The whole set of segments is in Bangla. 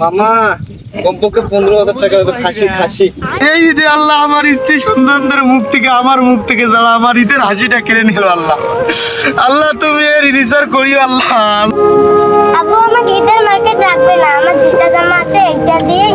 মামা কমপক্ষে পনেরো হাজার টাকা খাসি খাসি। এই যে আল্লাহ আমার স্ত্রী সন্তানদের মুখ থেকে আমার মুখ থেকে যারা আমার ঈদের হাসিটা কেড়ে নিল আল্লাহ। আল্লাহ তুমি এর রিসার করিও আল্লাহ। আবু আমাকে ঈদের মার্কেট লাগবে না। আমার যেটা জামা আছে এইটা দিয়ে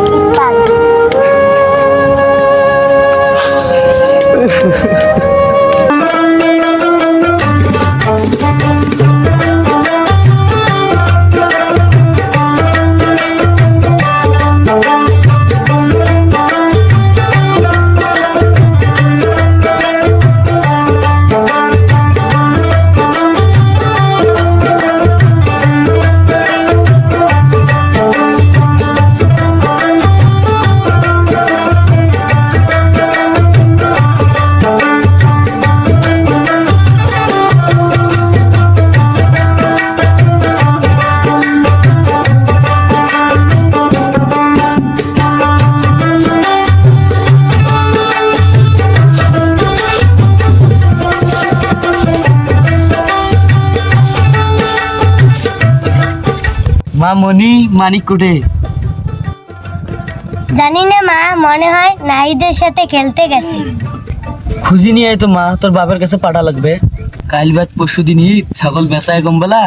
মা মনি মানিক কোটে জানি না মা মনে হয় নাহিদের সাথে খেলতে গেছে। খুঁজি নিয়ে আয় তো মা তোর বাবার কাছে পাঠা লাগবে। কাল বাদ পরশু দিন ঈদ ছাগল বেচায় কমবেলা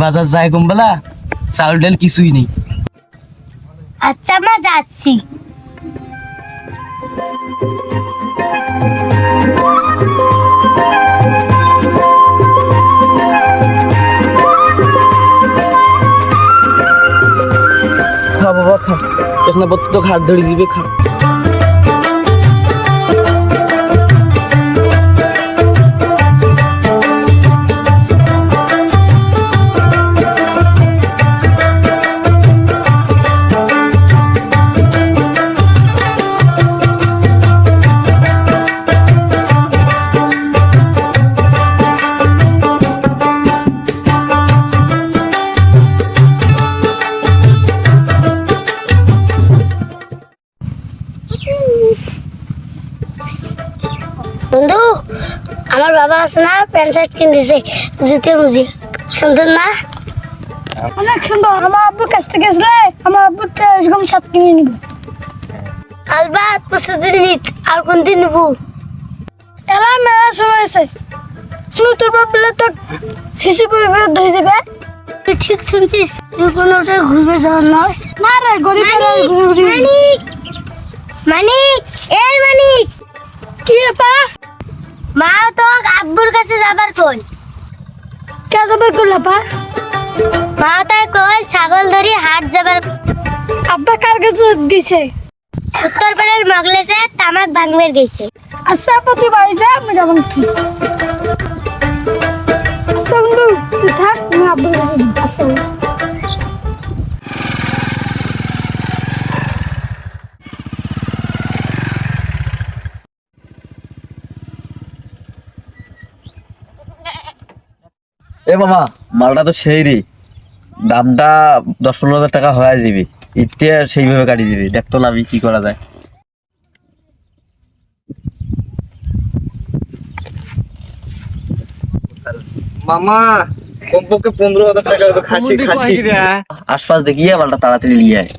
বাজার যায় কমবেলা চাউল ডাল কিছুই নেই। আচ্ছা মা যাচ্ছি। খা। দেখ না বত্ত তো হাত ধরে যাবে খা। আছে না প্যান্ট শার্ট জুতে মুজি সুন্দর না? অনেক সুন্দর। আমার আব্বুর কাছ থেকে আসলে আমার আব্বু এরকম শার্ট কিনে নিব। আলবাত প্রস্তুতি নিত আর কোন দিন নিব? এলা মেলা সময় আছে। শুনো তোর তো শিশু হয়ে যাবে। তুই ঠিক শুনছিস? তুই কোনো ঘুরবে যাওয়ার নয় না রে গরিব মানিক মানিক এই মানিক। কি পা মা তো আব্বুর কাছে যাবার কোন কে যাবার কোন পা মা তাই কল ছাগল ধরি হাট যাবার। আব্বা কার কাছে গেছে? উত্তর পাড়ার মগলেছে তামাক ভাঙবের গেছে। আচ্ছা প্রতি বাড়ি যা আমি যাব আচ্ছা বন্ধু তুই থাক আমি আব্বুর কাছে। আচ্ছা এ মামা মালটা তো সেই রে। দামটা দশ পনেরো হাজার টাকা হয়ে যাবে। ইতে সেইভাবে কাটি যাবে। দেখতো লাভি কি করা যায়। মামা কমপক্ষে পনেরো হাজার টাকা খাসি খাসি। আশপাশ দেখিয়ে মালটা তাড়াতাড়ি নিয়ে আয়।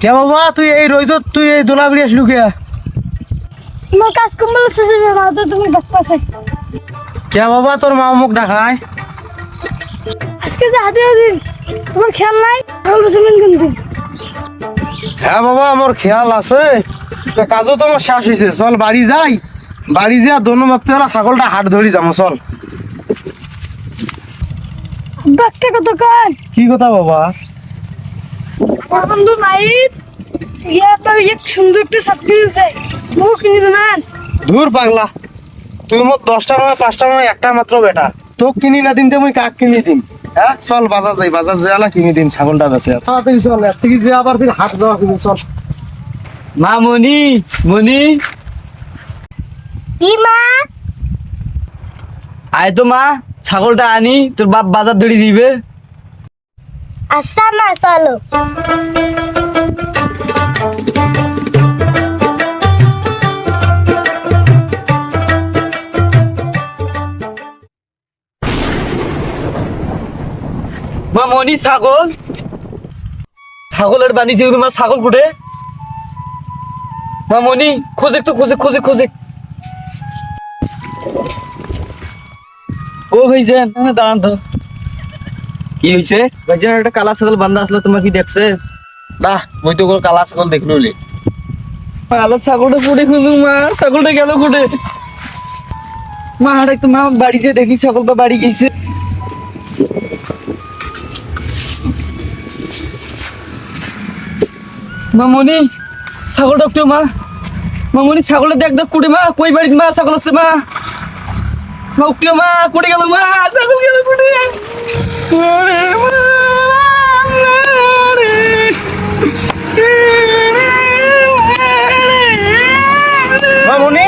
কে বাবা তুই এই রইদ তুই এই দোলাবড়ি আসলু কে আমার কাজ শশী ভাই মা তো তুমি ডাকপাছে কে বাবা তোর মা মুখ ডাকায় আজকে যে হাটিয়ে দিন তোমার খেয়াল নাই? ছাগল বেচবেন কিন্তু হ্যাঁ বাবা আমার খেয়াল আছে। কাজও তো আমার শেষ হয়েছে চল বাড়ি যাই। বাড়ি যা দোনো ভাবতে হলা ছাগলটা হাট ধরি যাব চল। একটা কথা কন কি কথা বাবা? বন্ধু নাইট ইয়া তো এক সুন্দর একটা কিনে দেবেন পাগলা। তুই মোট দশটা নয় পাঁচটা নয় একটা মাত্র বেটা। তোক কিনি না দিন মুই কাক কিনি দিম? হ্যাঁ চল বাজার যাই বাজার যাই কিনি দিন ছাগলটা বেছে তাড়াতাড়ি চল এর থেকে যে আবার ফির হাট যাওয়া কিনি চল। মা মনি মনি কি মা। আয় তো মা ছাগলটা আনি তোর বাপ বাজার ধরে দিবে। আচ্ছা মা চলো মা মনি, ছাগল? ছাগলের বাণিজ্য মা ছাগল ফুটে মা মনি, খোঁজে তো খোঁজে খোঁজে খোঁজে। ও ভাইজান না দাঁড়ান তো। কি হয়েছে ভাইজান একটা কালা ছাগল বান্ধা আসলো তোমার কি দেখছে? না মই তো কোনো কালা ছাগল দেখল কালা ছাগলটা কুটে খুঁজুক মা? ছাগলটা গেল কুটে মা আর একটু মা বাড়ি যে দেখি ছাগলটা বাড়ি গেছে। মা মনি ছাগলটা মা। মা মনি ছাগলটা দেখ দেখ কুটে মা? কই বাড়িতে মা ছাগল আছে মা? উঠে মা কুটে গেল মা? ছাগল গেল। মা মনি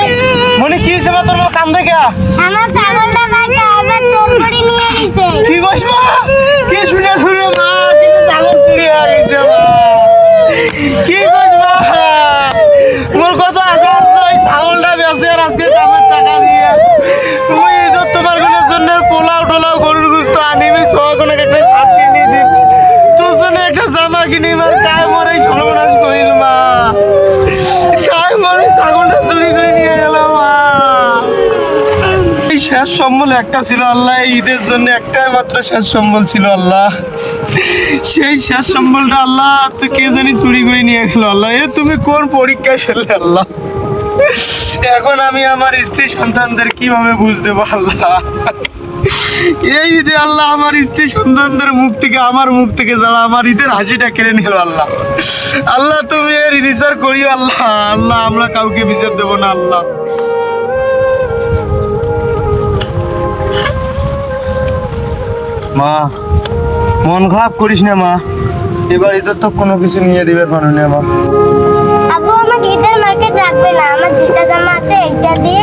মনি কি মা? তোর কাম দেখে আমার ছাগলটা ভাইকে আবার চোর করে নিয়ে গেছে। কি কইস সম্বল একটা ছিল আল্লাহ ঈদের জন্য একটাই মাত্র শেষ সম্বল ছিল আল্লাহ। সেই শেষ সম্বলটা আল্লাহ, তো কে জানি চুরি করে নিয়ে গেল আল্লাহ। এ, তুমি কোন পরীক্ষায় ফেললে আল্লাহ? এখন আমি আমার স্ত্রী সন্তানদের কীভাবে বুঝতে আল্লাহ? এই ঈদে আল্লাহ, আমার স্ত্রী সন্তানদের মুখ থেকে, আমার মুখ থেকে যারা আমার ঈদের হাসিটা কেড়ে নিল আল্লাহ। আল্লাহ, তুমি এর বিচার করিও আল্লাহ। আল্লাহ, আমরা কাউকে বিচার দেবো না আল্লাহ। মা, মন খারাপ করিস না মা। এবার ঈদের তো কোনো কিছু নিয়ে দিবে পারো না মা। আবু আমার ঈদের মার্কেট লাগবে না। আমার যেটা জামা আছে, এইটা দিয়ে